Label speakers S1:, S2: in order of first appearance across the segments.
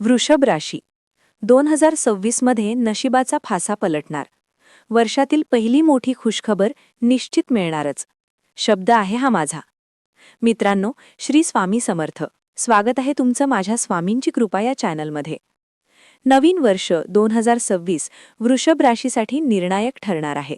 S1: वृषभ राशी. दोन हजार सव्वीसमध्ये नशिबाचा फासा पलटणार. वर्षातील पहिली मोठी खुशखबर निश्चित मिळणारच. शब्द आहे हा माझा. मित्रांनो श्री स्वामी समर्थ. स्वागत आहे तुमचं माझ्या स्वामींची कृपा या चॅनलमध्ये. नवीन वर्ष दोन हजार सव्वीस वृषभ राशीसाठी निर्णायक ठरणार आहे.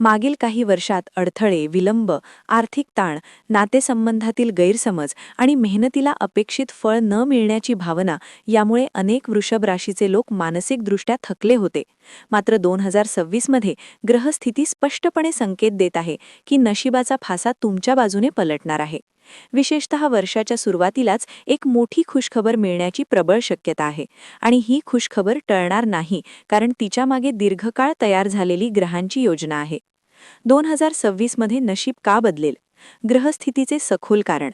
S1: मागील काही वर्षात अडथळे विलंब आर्थिक ताण नातेसंबंधातील गैरसमज आणि मेहनतीला अपेक्षित फळ न मिळण्याची भावना यामुळे अनेक वृषभ राशीचे लोक मानसिकदृष्ट्या थकले होते. मात्र दोन हजार सव्वीसमध्ये ग्रहस्थिती स्पष्टपणे संकेत देत आहे की नशिबाचा फासा तुमच्या बाजूने पलटणार आहे. विशेषतः वर्षाच्या सुरुवातीलाच एक मोठी खुशखबर मिळण्याची प्रबळ शक्यता आहे. आणि ही खुशखबर टळणार नाही कारण तिच्यामागे दीर्घकाळ तयार झालेली ग्रहांची योजना आहे. दोन हजार सव्वीसमध्ये नशीब का बदलेल? ग्रहस्थितीचे सखोल कारण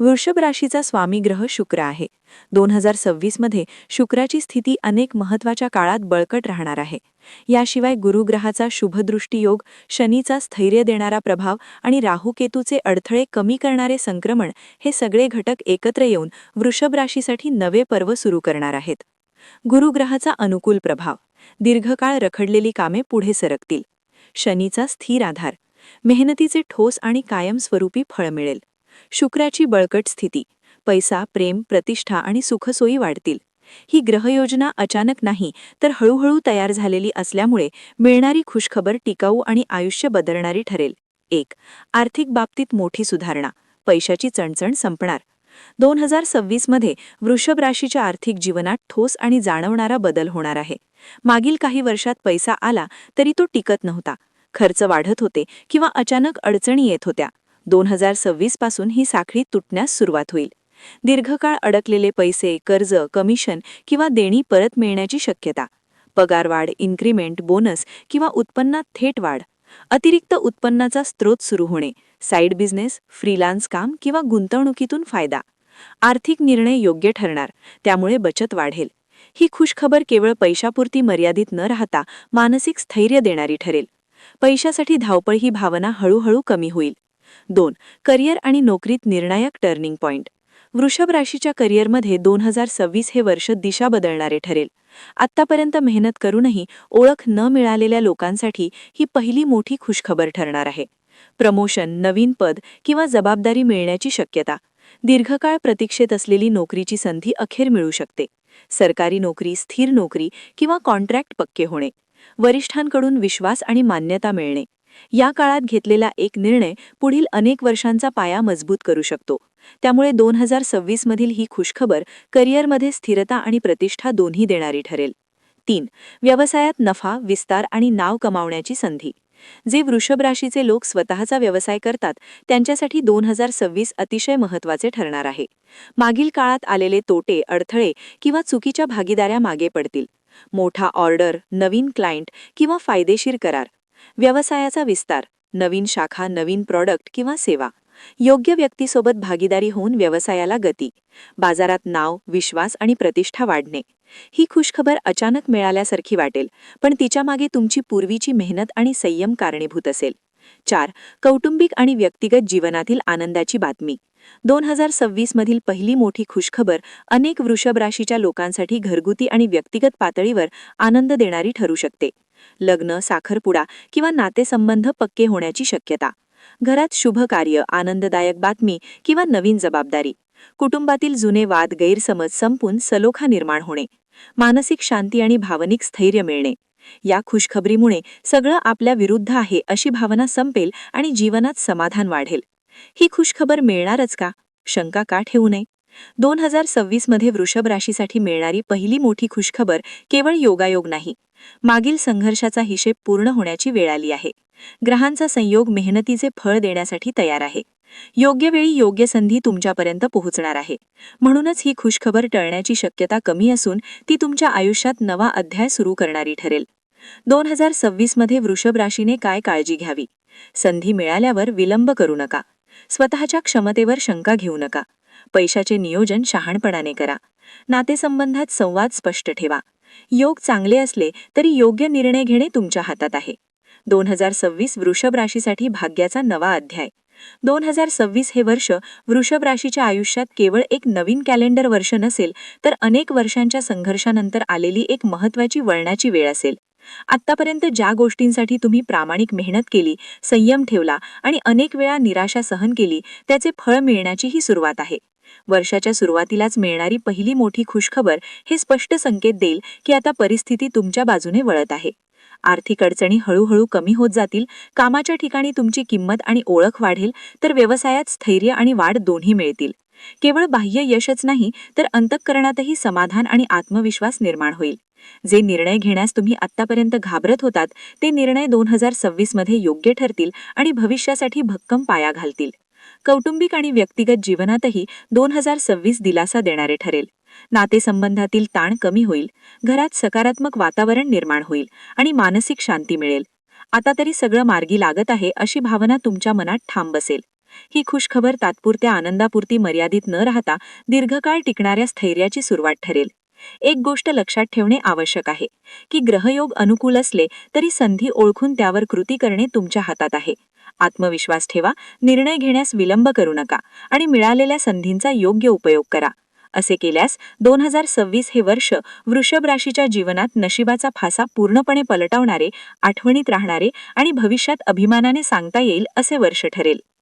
S1: वृषभ राशीचा स्वामी ग्रह शुक्र आहे. दोन हजार सव्वीसमध्ये शुक्राची स्थिती अनेक महत्त्वाच्या काळात बळकट राहणार आहे. याशिवाय गुरुग्रहाचा शुभदृष्टी योग शनीचा स्थैर्य देणारा प्रभाव आणि राहुकेतूचे अडथळे कमी करणारे संक्रमण हे सगळे घटक एकत्र येऊन वृषभ राशीसाठी नवे पर्व सुरू करणार आहेत. गुरुग्रहाचा अनुकूल प्रभाव. दीर्घकाळ रखडलेली कामे पुढे सरकतील. शनीचा स्थिर आधार. मेहनतीचे ठोस आणि कायमस्वरूपी फळ मिळेल. शुक्राची बळकट स्थिती. पैसा प्रेम प्रतिष्ठा आणि सुखसोयी वाढतील. ही ग्रहयोजना अचानक नाही तर हळूहळू तयार झालेली असल्यामुळे मिळणारी खुशखबर टिकाऊ आणि आयुष्य बदलणारी ठरेल. एक आर्थिक बाबतीत मोठी सुधारणा. पैशाची चणचण संपणार. दोन हजार सव्वीसमध्ये वृषभ राशीच्या आर्थिक जीवनात ठोस आणि जाणवणारा बदल होणार आहे. मागील काही वर्षात पैसा आला तरी तो टिकत नव्हता. खर्च वाढत होते किंवा अचानक अडचणी येत होत्या. दोन हजार सव्वीसपासून ही साखळी तुटण्यास सुरुवात होईल. दीर्घकाळ अडकलेले पैसे कर्ज कमिशन किंवा देणी परत मिळण्याची शक्यता. पगारवाढ इन्क्रीमेंट बोनस किंवा उत्पन्नात थेट वाढ. अतिरिक्त उत्पन्नाचा स्रोत सुरू होणे. साईड बिझनेस फ्रीलान्स काम किंवा गुंतवणुकीतून फायदा. आर्थिक निर्णय योग्य ठरणार त्यामुळे बचत वाढेल. ही खुशखबर केवळ पैशापुरती मर्यादित न राहता मानसिक स्थैर्य देणारी ठरेल. पैशासाठी धावपळ ही भावना हळूहळू कमी होईल. दोन करिअर आणि नोकरीत निर्णायक टर्निंग पॉइंट. वृषभ राशीच्या करिअरमध्ये दोन हजार सव्वीस हे वर्ष दिशा बदलणारे ठरेल. आत्तापर्यंत मेहनत करूनही ओळख न मिळालेल्या लोकांसाठी ही पहिली मोठी खुशखबर ठरणार आहे. प्रमोशन नवीन पद किंवा जबाबदारी मिळण्याची शक्यता. दीर्घकाळ प्रतीक्षेत असलेली नोकरीची संधी अखेर मिळू शकते. सरकारी नोकरी स्थिर नोकरी किंवा कॉन्ट्रॅक्ट पक्के होणे. वरिष्ठांकडून विश्वास आणि मान्यता मिळणे. या काळात घेतलेला एक निर्णय पुढील अनेक वर्षांचा पाया मजबूत करू शकतो. त्यामुळे दोन हजार सव्वीसमधील ही खुशखबर करिअरमध्ये स्थिरता आणि प्रतिष्ठा दोन्ही देणारी ठरेल. तीन व्यवसायात नफा विस्तार आणि नाव कमावण्याची संधी. जे वृषभ राशीचे लोक स्वतःचा व्यवसाय करतात त्यांच्यासाठी दोन हजार सव्वीस अतिशय महत्त्वाचे ठरणार आहे. मागील काळात आलेले तोटे अडथळे किंवा चुकीच्या भागीदाऱ्या मागे पडतील. मोठा ऑर्डर नवीन क्लायंट किंवा फायदेशीर करार. व्यवसायाचा विस्तार नवीन शाखा नवीन प्रॉडक्ट किंवा सेवा. योग्य व्यक्तीसोबत भागीदारी होऊन व्यवसायाला गती बाजारात नाव विश्वास आणि प्रतिष्ठा वाढणे. ही खुशखबर अचानक मिळाल्यासारखी वाटेल पण तिच्यामागे तुमची पूर्वीची मेहनत आणि संयम कारणीभूत असेल. चार कौटुंबिक आणि व्यक्तिगत जीवनातील आनंदाची बातमी. दोन हजार सव्वीस मधील पहिली मोठी खुशखबर अनेक वृषभ राशीच्या लोकांसाठी घरगुती आणि व्यक्तिगत पातळीवर आनंद देणारी ठरू शकते. लग्न साखरपुडा किंवा नातेसंबंध पक्के होण्याची शक्यता. घरात शुभ कार्य आनंददायक बातमी किंवा नवीन जबाबदारी. कुटुंबातील जुने वाद गैरसमज संपून सलोखा निर्माण होणे. मानसिक शांती आणि भावनिक स्थैर्य मिळणे. या खुशखबरीमुळे सगळं आपल्या विरुद्ध आहे अशी भावना संपेल आणि जीवनात समाधान वाढेल. ही खुशखबर मिळणारच का? शंका का ठेवू नये? दोन हजार सव्वीसमध्ये वृषभ राशीसाठी मिळणारी पहिली मोठी खुशखबर केवळ योगायोग नाही. मागील संघर्षाचा हिशेब पूर्ण होण्याची वेळ आली आहे. ग्रहांचा संयोग मेहनतीचे फळ देण्यासाठी तयार आहे. योग्य वेळी योग्य संधी तुमच्यापर्यंत पोहोचणार आहे. म्हणूनच ही खुशखबर टळण्याची शक्यता कमी असून ती तुमच्या आयुष्यात नवा अध्याय सुरू करणारी ठरेल. दोन हजार सव्वीसमध्ये वृषभ राशीने काय काळजी घ्यावी? संधी मिळाल्यावर विलंब करू नका. स्वतःच्या क्षमतेवर शंका घेऊ नका. पैशाचे नियोजन शहाणपणाने करा. नातेसंबंधात संवाद स्पष्ट ठेवा. योग चांगले असले तरी योग्य निर्णय घेणे तुमच्या हातात आहे. दोन हजार सव्वीस वृषभ राशीसाठी भाग्याचा नवा अध्याय. दोन हजार सव्वीस हे वर्ष वृषभ राशीच्या आयुष्यात केवळ एक नवीन कॅलेंडर वर्ष नसेल तर अनेक वर्षांच्या संघर्षानंतर आलेली एक महत्त्वाची वळणाची वेळ असेल. आत्तापर्यंत ज्या गोष्टींसाठी तुम्ही प्रामाणिक मेहनत केली संयम ठेवला आणि अनेक वेळा निराशा सहन केली त्याचे फळ मिळण्याची ही सुरुवात आहे. वर्षाच्या सुरुवातीलाच मिळणारी पहिली मोठी खुशखबर हे स्पष्ट संकेत देईल की आता परिस्थिती तुमच्या बाजूने वळत आहे. आर्थिक अडचणी हळूहळू कमी होत जातील कामाच्या ठिकाणी तुमची किंमत आणि ओळख वाढेल तर व्यवसायात स्थैर्य आणि वाढ दोन्ही मिळतील. केवळ बाह्य यशच नाही तर अंतःकरणातही समाधान आणि आत्मविश्वास निर्माण होईल. जे निर्णय घेण्यास तुम्ही आत्तापर्यंत घाबरत होतात ते निर्णय दोन हजार सव्वीसमध्ये योग्य ठरतील आणि भविष्यासाठी भक्कम पाया घालतील. कौटुंबिक आणि व्यक्तिगत जीवनातही दोन हजार सव्वीस दिलासा देणारे ठरेल. नातेसंबंधातील ताण कमी होईल घरात सकारात्मक वातावरण निर्माण होईल आणि मानसिक शांती मिळेल. आता तरी सगळं मार्गी लागत आहे अशी भावना तुमच्या मनात ठाम बसेल. ही खुशखबर तात्पुरत्या आनंदापुरती मर्यादित न राहता दीर्घकाळ टिकणाऱ्या स्थैर्याची सुरुवात ठरेल. एक गोष्ट लक्षात ठेवणे आवश्यक आहे की ग्रहयोग अनुकूल असले तरी संधी ओळखून त्यावर कृती करणे तुमच्या हातात आहे. आत्मविश्वास ठेवा निर्णय घेण्यास विलंब करू नका आणि मिळालेल्या संधींचा योग्य उपयोग करा. असे केल्यास दोन हजार सव्वीस हे वर्ष वृषभ राशीच्या जीवनात नशिबाचा फासा पूर्णपणे पलटवणारे आठवणीत राहणारे आणि भविष्यात अभिमानाने सांगता येईल असे वर्ष ठरेल.